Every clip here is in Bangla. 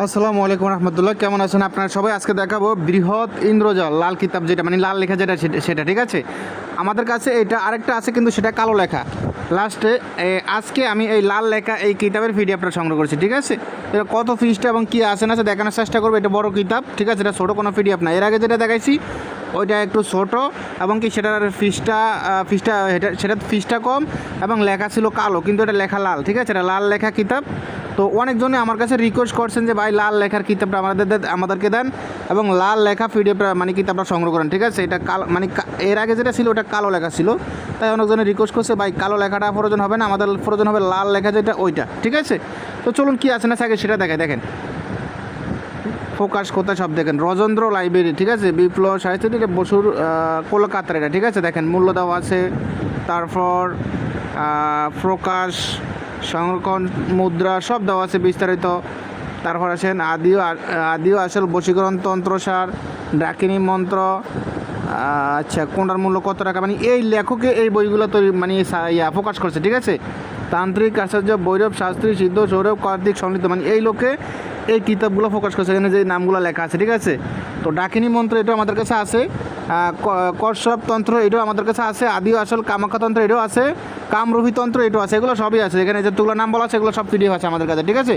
আসসালামু আলাইকুম রহমতুল্লাহ। কেমন আছেন আপনারা সবাই? আজকে দেখাবো বৃহৎ ইন্দ্রজাল, লাল কিতাব যেটা মানে লাল লেখা যেটা, সেটা- ঠিক আছে? আমাদের কাছে এটা আরেকটা আছে, কিন্তু সেটা কালো লেখা। লাস্টে আজকে আমি এই লাল লেখা, এই কিতাবের ভিডিও আপনার সংগ্রহ করছি, ঠিক আছে? এটা কত ফিসটা এবং কী আছে না আছে দেখানোর চেষ্টা করব, এটা বড় কিতাব, ঠিক আছে? এটা ছোটো কোনো পিডিএফ না। এর আগে যেটা দেখাইছি ওইটা একটু ছোট এবং কি সেটার ফিসটা ফিসটা, এটা সেটা ফিসটা কম এবং লেখা ছিল কালো, কিন্তু এটা লেখা লাল, ঠিক আছে? এটা লাল লেখা কিতাব। তো অনেকজনে আমার কাছে রিকোয়েস্ট করছেন যে, ভাই, লাল লেখার কিতাবটা আমাদের আমাদেরকে দেন এবং লাল লেখা পিডিএফটা মানে কিতাবটা সংগ্রহ করেন, ঠিক আছে? এটা কালো মানে এর আগে যেটা ছিল, ওটা কালো লেখা ছিল। তাই অনেকজনে রিকোয়েস্ট করছে, ভাই, কালো লেখাটা প্রয়োজন হবে না, আমাদের প্রয়োজন হবে লাল লেখা যেটা, ওইটা। ঠিক আছে? তো চলুন কি আছে না থাকে সেটা দেখায় দেখেন। ফোকাস কোথায় সব দেখেন। রজেন্দ্র লাইব্রেরি, ঠিক আছে? বিপ্লব সাহিত্য এটা বসুর কলকাতার এটা, ঠিক আছে? দেখেন, মূল্য দেওয়া আছে। তারপর প্রকাশ সংরক্ষণ, মুদ্রা, সব দেওয়া আছে বিস্তারিত। তারপর আছেন আদিও আদিও আসল বশীকরণ তন্ত্রসার ডাকিনী মন্ত্র আচ্ছা কোনটার মূল্য কত টাকা? মানে এই লেখকে এই বইগুলো তৈরি মানে ইয়া প্রকাশ করছে, ঠিক আছে? তান্ত্রিক, আচার্য ভৈরব শাস্ত্রী, সিদ্ধ, সৌরভ, কার্তিক সমৃদ্ধ মানে এই লোকে এই কিতাবগুলো ফোকাস করছে, এখানে যে নামগুলো লেখা আছে, ঠিক আছে? তো ডাকিনী মন্ত্র এটাও আমাদের কাছে আছে তন্ত্র এটাও আমাদের কাছে আছে, আদিও আসল কামাখ্যা তন্ত্র এটাও আছে, কামরূপী তন্ত্র এটাও আছে, এগুলো সবই আছে, এখানে যেগুলো নাম বলা আছে, এগুলো সব পিডিএফ আছে আমাদের কাছে, ঠিক আছে?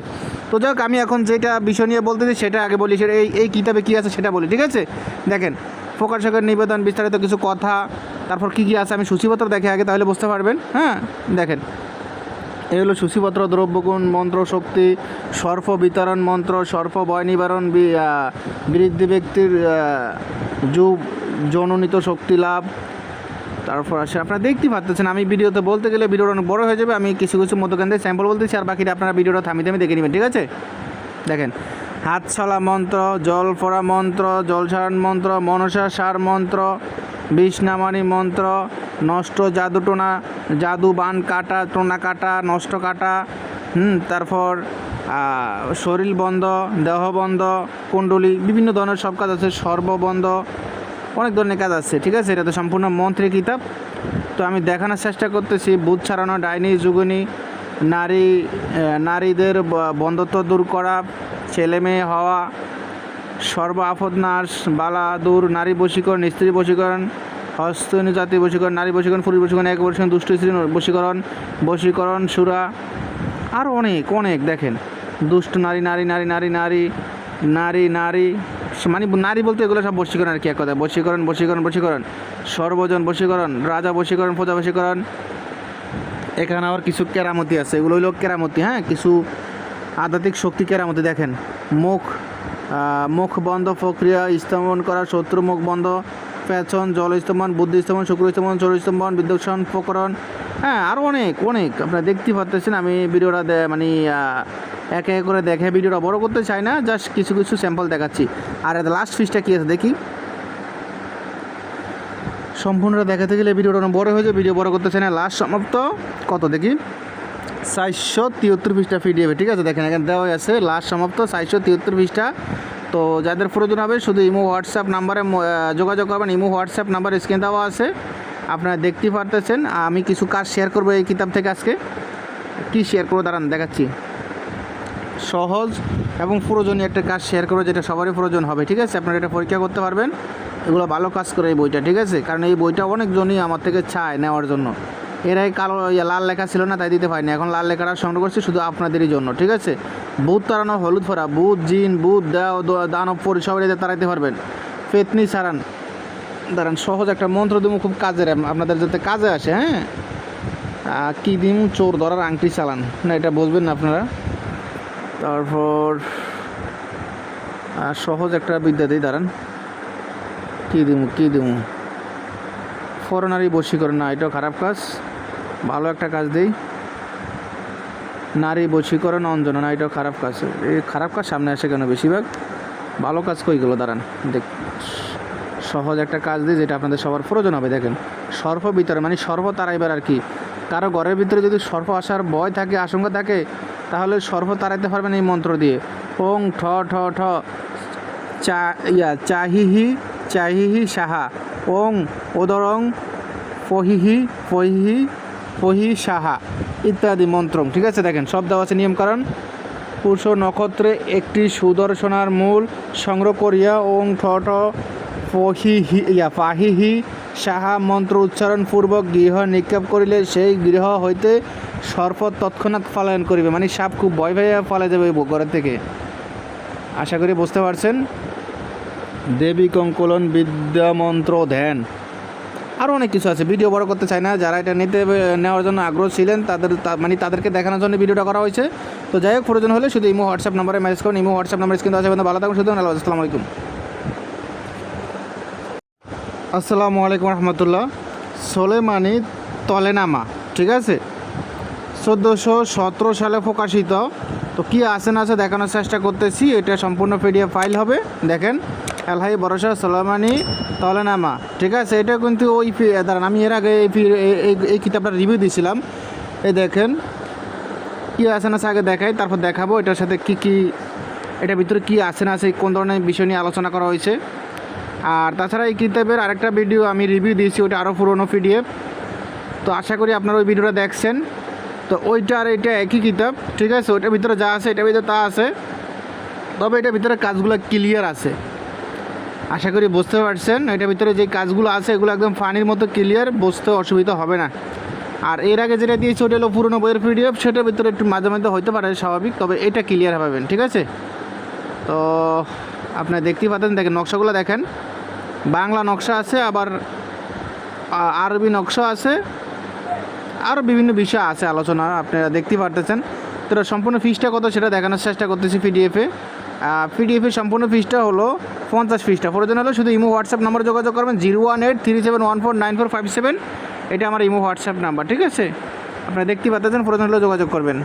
তো যাই হোক আমি এখন যেটা বিষয় নিয়ে বলতেছি সেটা আগে বলি, সেটা এই এই কিতাবে কী আছে সেটা বলি, ঠিক আছে? দেখেন প্রকাশকের নিবেদন, বিস্তারিত কিছু কথা, তারপর কী কী আছে, আমি সূচিপত্র দেখে আগে তাহলে বুঝতে পারবেন হ্যাঁ? দেখেন এই হলো দ্রব্যগুণ মন্ত্র শক্তি, সর্প বিতরণ মন্ত্র, সর্প ভয় নিবারণ বৃদ্ধি ব্যক্তির যুগ জননীত শক্তি লাভ। তারপর আসে, আপনারা দেখতে পাচ্ছেন আমি ভিডিওতে বলতে গেলে ভিডিওটা অনেক বড় হয়ে যাবে, আমি কিছু কিছু মধ্যখান থেকে স্যাম্পল বলতেছি, আর বাকিটা আপনারা ভিডিওটা থামিয়ে থামিয়ে দেখে নেবেন, ঠিক আছে? দেখেন হাত ছলা মন্ত্র, জল ফোড়া মন্ত্র জল সারান মন্ত্র, মনসা সার মন্ত্র বিষ মন্ত্র, নষ্ট জাদু টোনা, জাদু বান কাটা, টোনা কাটা, নষ্ট কাটা, হুম, তারপর শরীর বন্ধ, দেহ বন্ধ, কুণ্ডলী, বিভিন্ন ধরনের সব কাজ আছে সর্ববন্ধ অনেক ধরনের কাজ আছে, ঠিক আছে? এটা তো সম্পূর্ণ মন্ত্রী কিতাব। তো আমি দেখানোর চেষ্টা করতেছি বুধ ছাড়ানো, ডাইনি, যুগনি, নারী নারীদের বন্ধত্ব দূর করা ছেলে মেয়ে হওয়া সর্ব আপদ নাশ, বালা, দূর, নারী বশীকরণ, স্ত্রী বশীকরণ, হস্তনী জাতি বশীকরণ, নারী বশীকরণ, পুরুষ বশীকরণ, এক বশীকরণ, দুষ্ট স্ত্রী বশীকরণ বশীকরণ, সুরা আরও অনেক অনেক, দেখেন। দুষ্ট নারী নারী নারী নারী নারী নারী নারী মানে নারী বলতে এগুলো সব বশীকরণ আর কি, এক কথা বশীকরণ বশীকরণ বশীকরণ, সর্বজন বশীকরণ, রাজা বশীকরণ, প্রজা বশীকরণ, এখানে আবার কিছু কেরামতি আছে, এগুলো হইল কেরামতি হ্যাঁ? কিছু আধ্যাত্মিক শক্তি কেরামতি, দেখেন। মুখ মুখ বন্ধ, প্রক্রিয়া স্থাপন করা, শত্রু মুখ বন্ধ, পেছন, জল স্তম্ভন বুদ্ধি স্তম্ভন শুক্র স্তম্ভন চর স্তম্ভন বিদ্যুৎসন প্রকরণ। হ্যাঁ আরও অনেক অনেক আপনারা দেখতে পাচ্ছেন আমি ভিডিওটা মানে একে একে করে দেখে ভিডিওটা বড় করতে চাই না জাস্ট কিছু কিছু স্যাম্পল দেখাচ্ছি। আর লাস্ট ফিসটা কী আছে দেখি। সম্পূর্ণটা দেখাতে গেলে ভিডিওটা অনেক বড় হয়ে যায় ভিডিও বড় করতে চাই না লাস্ট সমাপ্ত। কত দেখি? চারশো তিয়াত্তর পৃষ্ঠা পিডিএফ ঠিক আছে? দেখেন এখানে দেওয়া আছে লাস্ট সমাপ্ত, চারশো তিয়াত্তর পৃষ্ঠা। তো যাদের প্রয়োজন হবে, শুধু ইমো, হোয়াটসঅ্যাপ নাম্বারে যোগাযোগ করবেন। ইমো, হোয়াটসঅ্যাপ নাম্বার স্ক্রিন দেওয়া আছে। আপনারা দেখতে পারতেছেন, আমি কিছু কাজ শেয়ার করব এই কিতাব থেকে আজকে। কি শেয়ার করব? দাঁড়ান, দেখাচ্ছি। সহজ এবং প্রয়োজনীয় একটা কাজ শেয়ার করব, যেটা সবারই প্রয়োজন হবে, ঠিক আছে? আপনারা এটা পরীক্ষা করতে পারবেন। এগুলো ভালো কাজ করে এই বইটা, ঠিক আছে? কারণ এই বইটা অনেকজনই আমার থেকে চায় নেওয়ার জন্য। এরাই কালো লাল লেখা ছিল না, তাই দিতে পারিনি। এখন লাল লেখাটা সংগ্রহ করছি শুধু আপনাদেরই জন্য, ঠিক আছে? বুধ তাড়ানো, হলুদ ফোরা বুধ জিন বুধ দেও দানব, পরি সবাই এদের তাড়াইতে পারবেন। পেতনি সারান দাঁড়ান, সহজ একটা মন্ত্র দিমু খুব কাজের আপনাদের যাতে কাজে আসে হ্যাঁ? কি দিম? চোর ধরার আংটি চালান। না, এটা বুঝবেন না আপনারা। তারপর সহজ একটা বিদ্যা দিই, দাঁড়ান। কী দিমু কী দিমু? ফরনারি বশীকরণ, না, এটাও খারাপ কাজ। ভালো একটা কাজ দিই। নারী বশীকরণ অঞ্জনা, না, এটাও খারাপ কাজ। এই খারাপ কাজ সামনে আসে কেন বেশিরভাগ? ভালো কাজ কইগুলো দাঁড়ান, দেখ, সহজ একটা কাজ দিই যেটা আপনাদের সবার প্রয়োজন হবে, দেখেন। সর্প ভিতরে মানে সর্প তারাইবার আর কি। কারও ঘরের ভিতরে যদি সর্প আসার ভয় থাকে, আশঙ্কা থাকে, তাহলে সর্প তাড়াইতে পারবেন এই মন্ত্র দিয়ে। ওং ঠ ঠ ঠ, চা, ইয়া, চাহিহি চাহিহি সাহা। ওং, ওদরং, ফহিহি ফহিহি ফহি সাহা ইত্যাদি মন্ত্র ঠিক আছে, দেখেন, সব দেওয়া আছে নিয়মকানুন। পুরুষ নক্ষত্রে একটি সুদর্শনার মূল সংগ্রহ করিয়া ওং ঠ ঠ ফহিহি ইয়া ফাহিহি সাহা মন্ত্র উচ্চারণ পূর্বক গৃহ নিক্ষেপ করিলে সেই গৃহ হইতে সর্প তৎক্ষণাৎ পলায়ন করিবে। মানে সাপ খুব ভয় ভয়ে ফলে যাবে ঘরের থেকে। আশা করি বুঝতে পারছেন? দেবী কঙ্কলন বিদ্যামন্ত্র ধ্যান। আরও অনেক কিছু আছে। ভিডিও বড় করতে চাই না। যারা এটা নিতে, নেওয়ার জন্য আগ্রহ ছিলেন, তাদের মানে তাদেরকে দেখানোর জন্য ভিডিওটা করা হয়েছে। তো যাই হোক, প্রয়োজন হলে শুধু ইমো, হোয়াটসঅ্যাপ নাম্বারে মেসেজ করুন। ইমো, হোয়াটসঅ্যাপ নাম্বার কিন্তু আছে ভালো থাকুন শুধু আল্লাহ আসসালামু আলাইকুম। আসসালামু আলাইকুম রহমতুল্লাহ। সোলেমানি তলেনামা, ঠিক আছে? চোদ্দোশো সতেরো সালে প্রকাশিত। তো কী আছে না আছে দেখানোর চেষ্টা করতেছি। এটা সম্পূর্ণ পিডিএফ ফাইল হবে। দেখেন এলহাই ভরসা, সোলেমানি, তলেনামা। ঠিক আছে, এটা কিন্তু ওই দাঁড়ান, আমি এর আগে এই এই- কিতাবটা রিভিউ দিয়েছিলাম এই দেখেন, কী আছে না আগে দেখাই, তারপর দেখাবো এটার সাথে কি কি, এটার ভিতরে কি আছে না আছে, কোন ধরনের বিষয় নিয়ে আলোচনা করা হয়েছে। আর তাছাড়া এই কিতাবের আরেকটা ভিডিও আমি রিভিউ দিয়েছি, ওটা আরও পুরনো পিডিএফ তো আশা করি আপনারা ওই ভিডিওটা দেখছেন। তো ওইটা আর এটা একই কিতাব, ঠিক আছে? ওইটার ভিতরে যা আছে, এটার ভিতরে তা আছে। তবে এটার ভিতরে কাজগুলো ক্লিয়ার আছে। আশা করি বুঝতে পারছেন। এটার ভিতরে যে কাজগুলো আছে, এগুলো একদম ফানির মতো ক্লিয়ার বুঝতে অসুবিধা হবে না। আর এর আগে যেটা দিয়েছি, ওটা হলো পুরনো বইয়ের পিডিএফ সেটার ভিতরে একটু মাঝে মাঝে হতে পারে, স্বাভাবিক, তবে এটা ক্লিয়ার পাবেন, ঠিক আছে? তো আপনার দেখতেই পাচ্ছেন, দেখেন, নকশাগুলো দেখেন। বাংলা নকশা আছে, আবার আরবি নকশা আছে আরও বিভিন্ন বিষয় আছে আলোচনা, আপনারা দেখতে পারতেছেন। তো সম্পূর্ণ ফিসটা কত, সেটা দেখানোর চেষ্টা করতেছি পিডিএফে পিডিএফের সম্পূর্ণ ফিসটা হলো পঞ্চাশ ফিসটা প্রয়োজন হলে শুধু ইমো হোয়াটসঅ্যাপ নাম্বার যোগাযোগ করবেন zero one eight three seven one four nine four five seven এটা আমার ইমো হোয়াটসঅ্যাপ নাম্বার ঠিক আছে আপনারা দেখতে পাচ্ছেন প্রয়োজন হলে যোগাযোগ করবেন